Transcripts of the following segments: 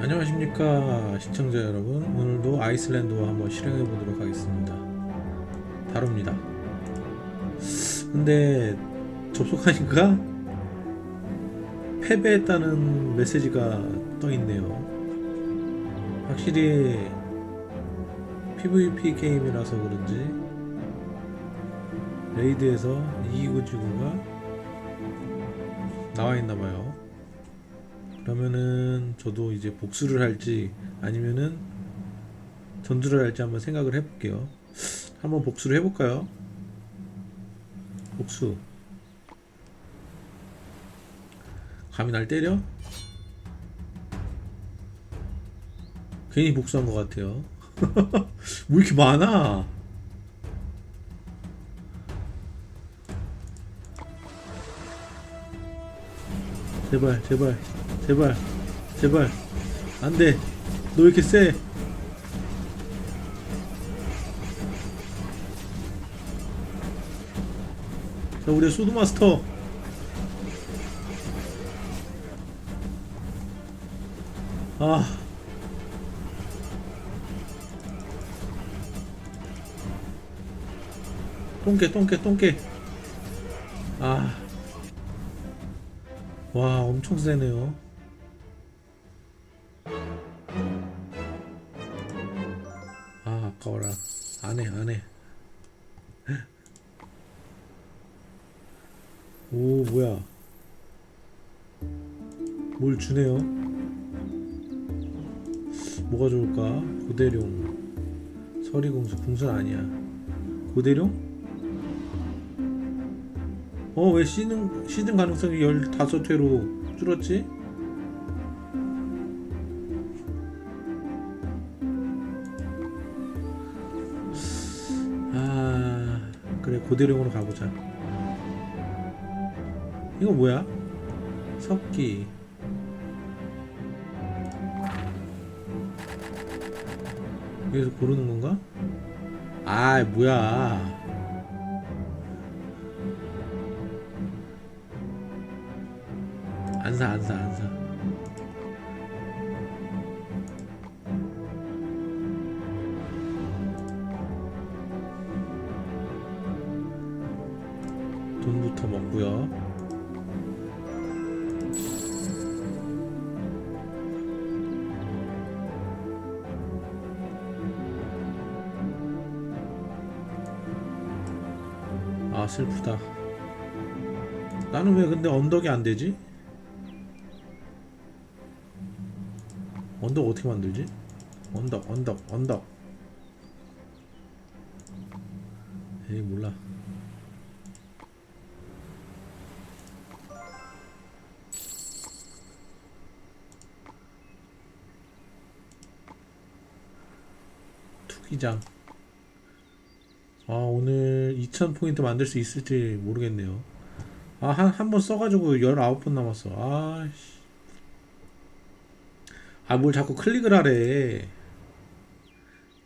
안녕하십니까 시청자 여러분. 오늘도 아이슬란드와 한번 실행해 보도록 하겠습니다. 다룹니다. 근데 접속하니까 패배했다는 메시지가 떠 있네요. 확실히 PVP 게임이라서 그런지 레이드에서 이기고 지고가 나와 있나 봐요 그러면은 저도 이제 복수를 할지 아니면은 전투를 할지 한번 생각을 해볼게요. 한번 복수를 해볼까요? 복수. 감히 날 때려? 괜히 복수한 것 같아요. 왜 이렇게 많아? 제발, 제발, 제발, 제발. 안 돼. 너왜 이렇게 세? 자, 우리 소드마스터. 아. 똥개, 똥개, 똥개. 아. 와, 엄청 세네요. 주네요. 뭐가 좋을까? 고대룡. 서리공수, 궁선 아니야. 고대룡? 어, 왜 시든, 시든 가능성이 15회로 줄었지? 아, 그래, 고대룡으로 가보자. 이거 뭐야? 석기. 여기서 고르는 건가? 아, 뭐야. 안 사, 안 사, 안 사. 나는 왜 근데 언덕이 안 되지? 언덕 어떻게 만들지? 언덕, 언덕, 언덕. 에이 몰라. 투기장. 아 오늘 2000포인트 만들 수 있을지 모르겠네요. 아 한 한 번 써가지고 19번 남았어. 아씨. 아, 뭘 자꾸 클릭을 하래.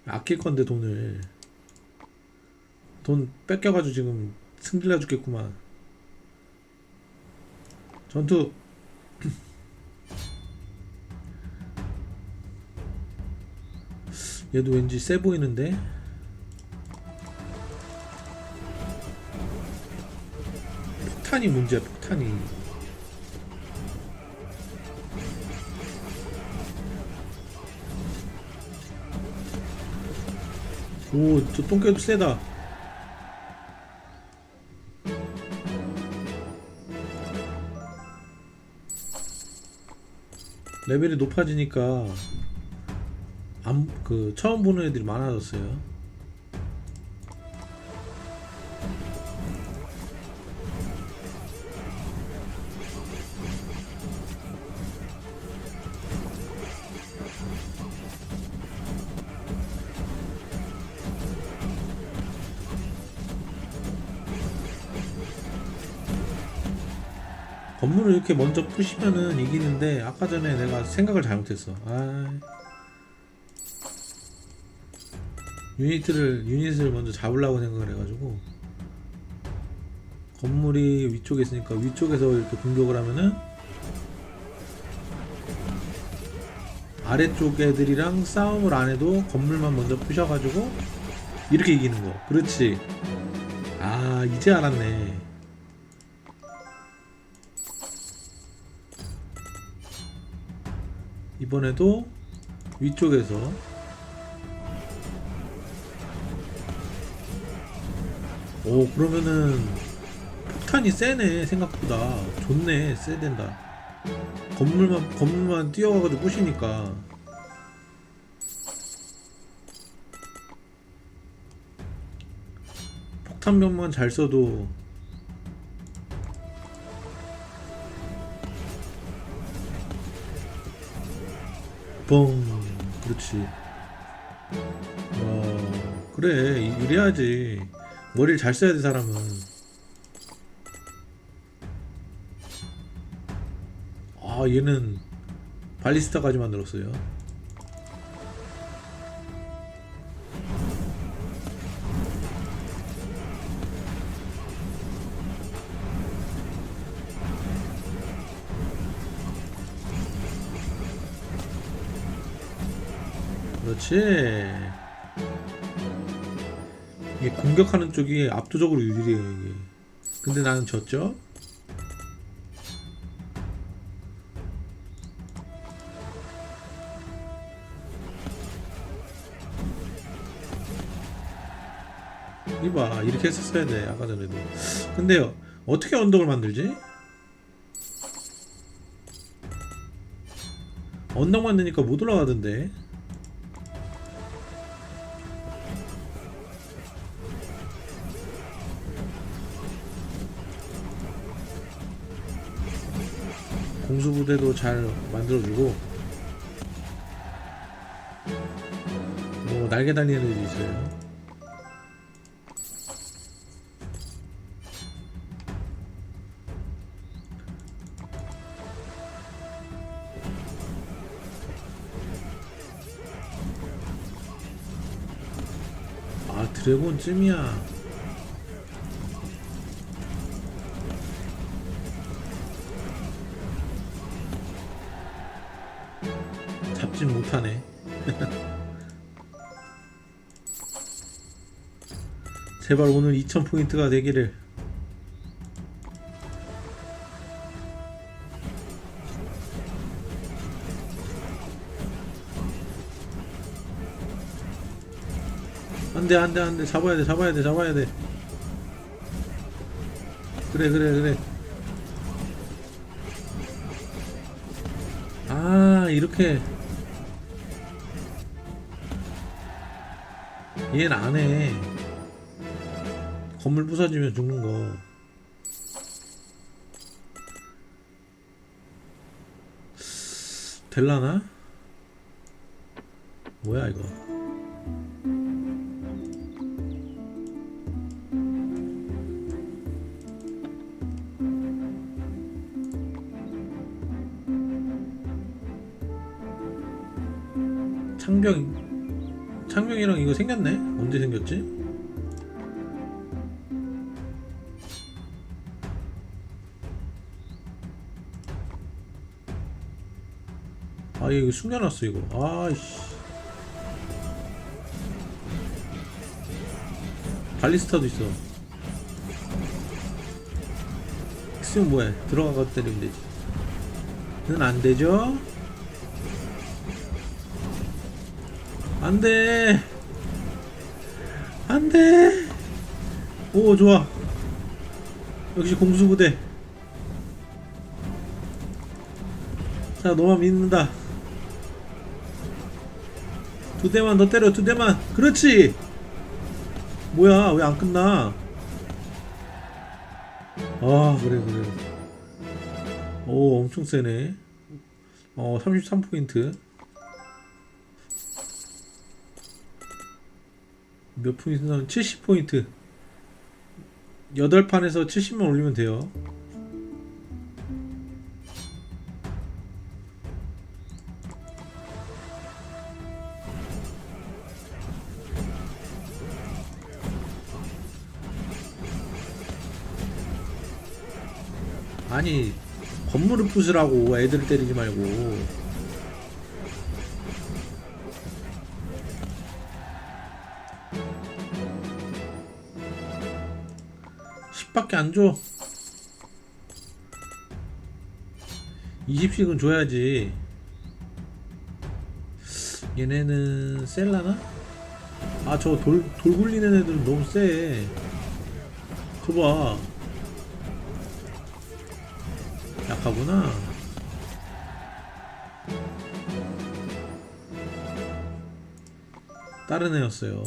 아낄 건데, 돈을. 돈 뺏겨가지고 지금 승질나 죽겠구만. 전투. 얘도 왠지 세 보이는데? 폭탄이 문제야, 폭탄이. 오, 저 똥개도 세다. 레벨이 높아지니까 안, 그 처음 보는 애들이 많아졌어요. 이렇게 먼저 푸시면은 이기는데 아까 전에 내가 생각을 잘못했어. 아. 유니트를 유닛을 먼저 잡으려고 생각을 해가지고 건물이 위쪽에 있으니까 위쪽에서 이렇게 공격을 하면은 아래쪽 애들이랑 싸움을 안 해도 건물만 먼저 부셔가지고 이렇게 이기는 거. 그렇지. 아 이제 알았네. 이번에도 위쪽에서 오 그러면은 폭탄이 세네 생각보다. 좋네 세 된다. 건물만 건물만 뛰어가가지고 부시니까. 폭탄병만 잘 써도 뻥 그렇지. 어 그래. 이- 이래야지. 머리를 잘 써야 돼 사람은. 아 얘는 발리스타까지 만들었어요 그렇지. 이게 공격하는 쪽이 압도적으로 유리해요 이게. 근데 나는 졌죠? 이봐 이렇게 했었어야 돼 아까 전에도. 근데요 어떻게 언덕을 만들지? 언덕 만드니까 못 올라가던데 공수 부대도 잘 만들어주고 뭐 날개 달리는 애도 있어요. 아 드래곤 쯤이야 제발 오늘 2000포인트가 되기를. 안돼 안돼 안돼. 잡아야 돼 잡아야 돼 잡아야 돼. 그래 그래 그래. 아 이렇게. 얘는 안해 건물 부서지면 죽는 거 될라나? 뭐야 이거 창병 창병이랑 이거 생겼네? 언제 생겼지? 아 이거 숨겨놨어 이거. 아이씨. 발리스타도 있어. 있으면 뭐해 들어가서 때리면 되지. 는 안되죠? 안돼. 안돼. 오 좋아. 역시 공수부대. 자 너만 믿는다 두 대만 더 때려 두 대만. 그렇지. 뭐야 왜 안 끝나? 아 그래 그래. 오 엄청 세네. 어 33포인트. 몇 포인트 나면 70포인트. 8판에서 70만 올리면 돼요 부수라고 애들 때리지 말고 10밖에 안 줘 20씩은 줘야지. 얘네는 셀라나? 아, 저 돌, 돌 굴리는 애들 너무 세. 그봐 약하구나. 다른 애였어요.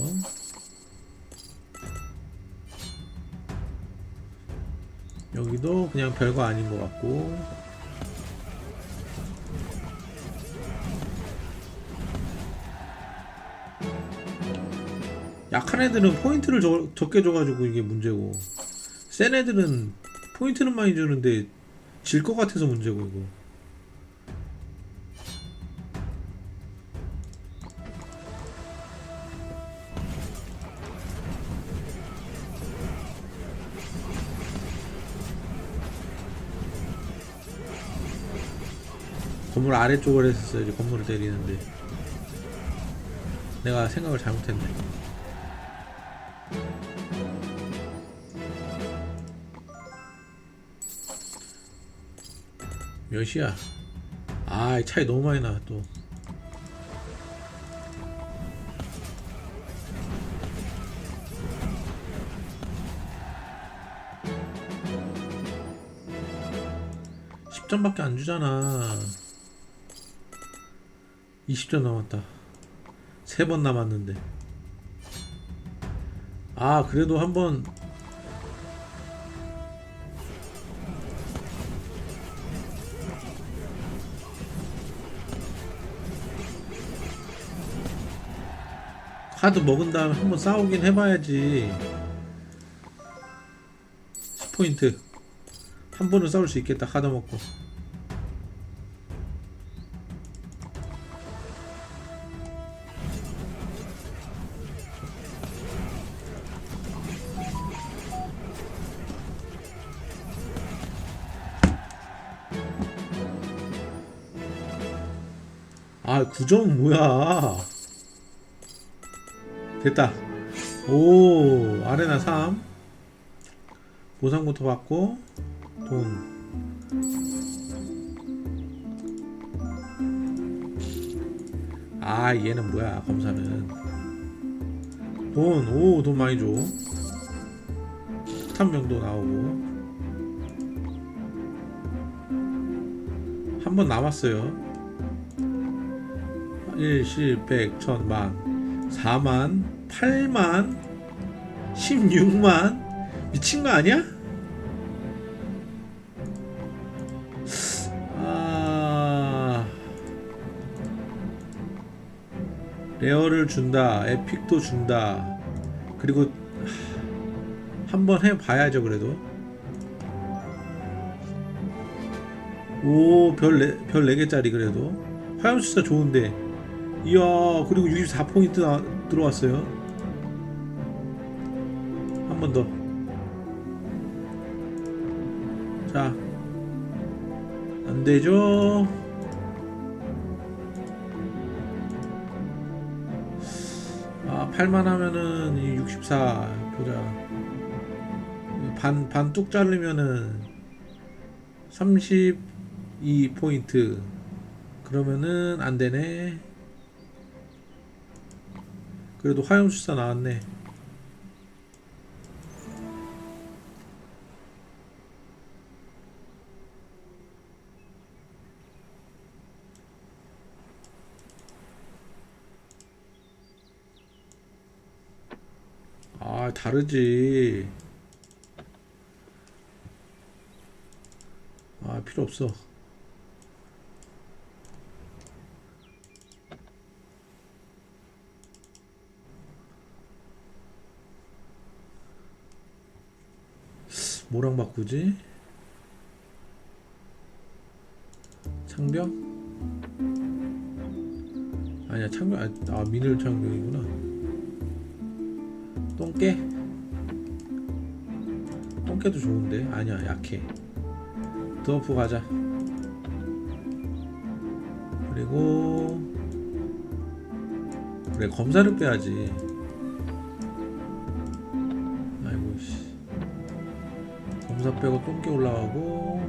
여기도 그냥 별거 아닌 것 같고. 약한 애들은 포인트를 적, 적게 줘가지고 이게 문제고 센 애들은 포인트는 많이 주는데 질 것 같아서 문제고 이거. 건물 아래쪽을 했었어야지 건물을 때리는데 내가 생각을 잘못했네 몇이야? 아, 이 차이 너무 많이 나, 또. 십점밖에안 주잖아. 20점 남았다. 세 번 남았는데. 아, 그래도 한번 카드 먹은 다음에 한번 싸우긴 해봐야지. 10포인트. 한 번은 싸울 수 있겠다 카드 먹고. 아 9점은 뭐야 됐다. 오, 아레나 3. 보상부터 받고, 돈. 아, 얘는 뭐야, 검사는. 돈, 오, 돈 많이 줘. 폭탄병도 나오고. 한 번 남았어요. 1, 10, 100, 1000, 만. 4만, 8만, 16만 미친 거 아니야? 아 레어를 준다, 에픽도 준다. 그리고 한번 해봐야죠 그래도. 오, 별, 네, 별 4개짜리 그래도. 화염수사 좋은데. 이야 그리고 64포인트 나, 들어왔어요 자 안 되죠? 아 8만 하면은 이 64 보자. 반 반 뚝 자르면은 32포인트. 그러면은 안 되네. 그래도 화염수사 나왔네. 다르지. 아, 필요 없어. 뭐랑 바꾸지? 창병? 아니야 창병 아, 아 미늘 창병이구나 똥개? 똥개도 좋은데? 아니야 약해. 드워프 가자. 그리고 그래 검사를 빼야지. 아이고 씨. 전사 빼고 똥개 올라가고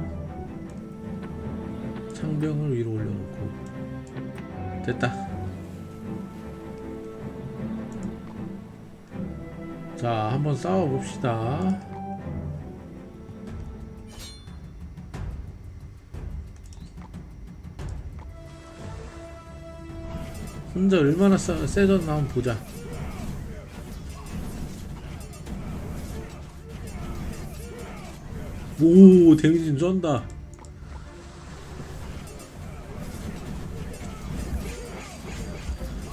창병을 위로 올려놓고. 됐다 자 한번 싸워봅시다. 혼자 얼마나 싸, 세졌나 한번 보자. 오 데미지 좀 쩐다.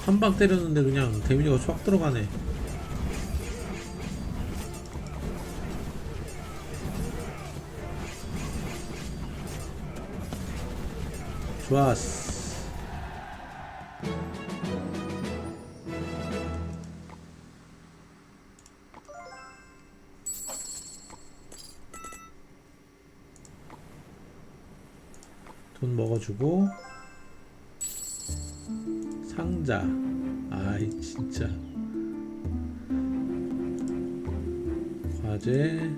한 방 때렸는데 그냥 데미지가 쫙 들어가네 좋았어. 돈 먹어주고. 상자. 아이 진짜. 과제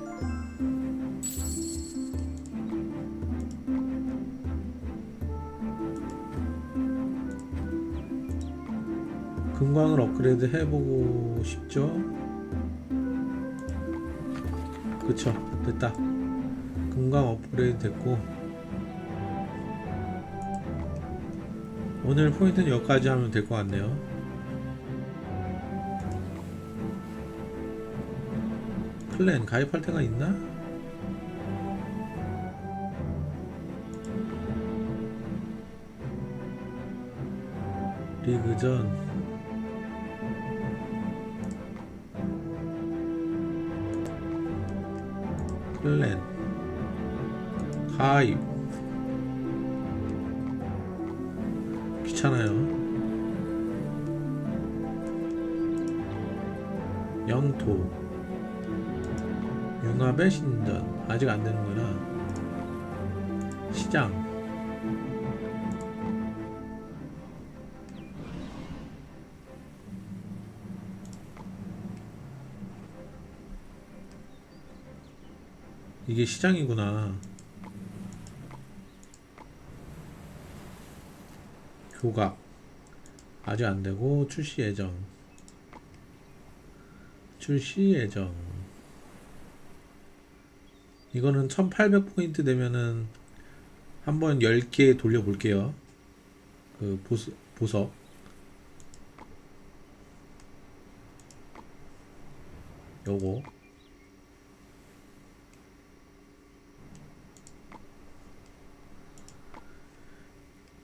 금광을 업그레이드 해보고 싶죠? 그쵸 됐다 금광 업그레이드 됐고 오늘 포인트는 여기까지 하면 될 것 같네요. 클랜 가입할 때가 있나? 리그전 클랜. 가입. 귀찮아요. 영토. 융합의 신전. 아직 안 되는구나. 시장 이게 시장이구나. 교각. 아직 안 되고 출시 예정. 출시 예정. 이거는 1800포인트 되면은 한번 10개 돌려 볼게요. 그 보스, 보석. 요거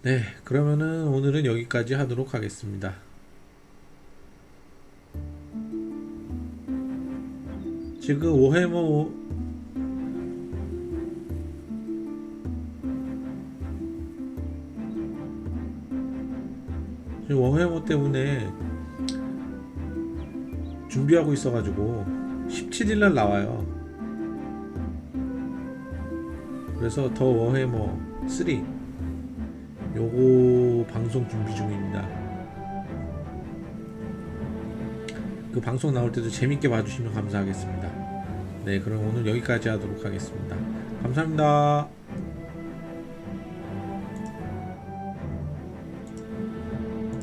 네, 그러면은 오늘은 여기까지 하도록 하겠습니다. 지금 오해모 지금 오해모 때문에 준비하고 있어가지고 17일날 나와요. 그래서 더 워해머 3 요거 방송 준비 중입니다. 그 방송 나올 때도 재밌게 봐주시면 감사하겠습니다. 네, 그럼 오늘 여기까지 하도록 하겠습니다. 감사합니다.